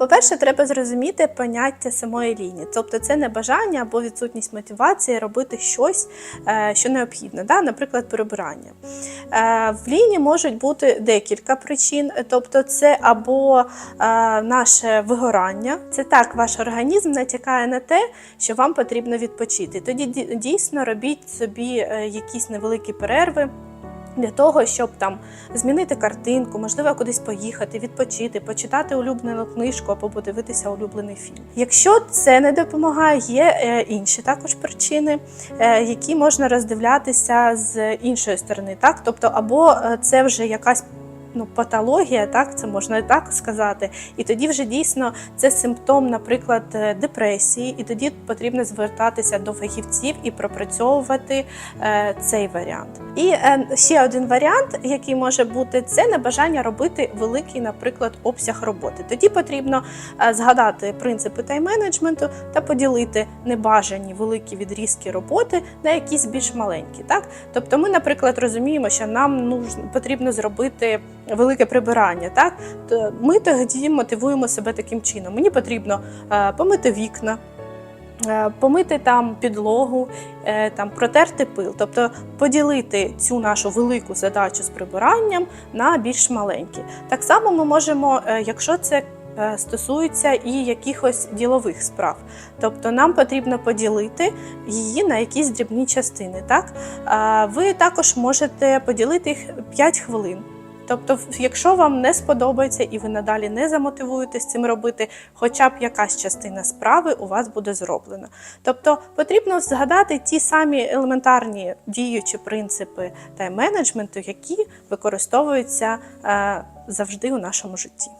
По-перше, треба зрозуміти поняття самої лінії. Тобто це не бажання або відсутність мотивації робити щось, е, що необхідно, да? наприклад, прибирання. Е, В лінії можуть бути декілька причин, тобто це або е, наше вигорання, це так, ваш організм натякає на те, що вам потрібно відпочити. Тоді дійсно робіть собі якісь невеликі перерви. Для того, щоб там змінити картинку, можливо, кудись поїхати, відпочити, почитати улюблену книжку або подивитися улюблений фільм. Якщо це не допомагає, є е, інші також причини, е, які можна роздивлятися з іншої сторони. Так, тобто, або е, це вже якась ну, патологія, так це можна і так сказати. І тоді вже дійсно це симптом, наприклад, е, депресії, і тоді потрібно звертатися до фахівців і пропрацьовувати е, цей варіант. І е, ще один варіант, який може бути, це небажання робити великий, наприклад, обсяг роботи. Тоді потрібно е, згадати принципи тайм-менеджменту та поділити небажані великі відрізки роботи на якісь більш маленькі. Так? Тобто, ми, наприклад, розуміємо, що нам потрібно зробити велике прибирання. Так? То ми тоді мотивуємо себе таким чином. Мені потрібно е, помити вікна. е, Помити там підлогу, е, там протерти пил, тобто поділити цю нашу велику задачу з прибиранням на більш маленькі. Так само ми можемо, якщо це стосується і якихось ділових справ, тобто нам потрібно поділити її на якісь дрібні частини. Так? Ви також можете поділити їх 5 хвилин. Тобто, якщо вам не сподобається і ви надалі не замотивуєтесь цим робити, хоча б якась частина справи у вас буде зроблена. Тобто потрібно згадати ті самі елементарні діючі принципи тайм-менеджменту, які використовуються е, завжди у нашому житті.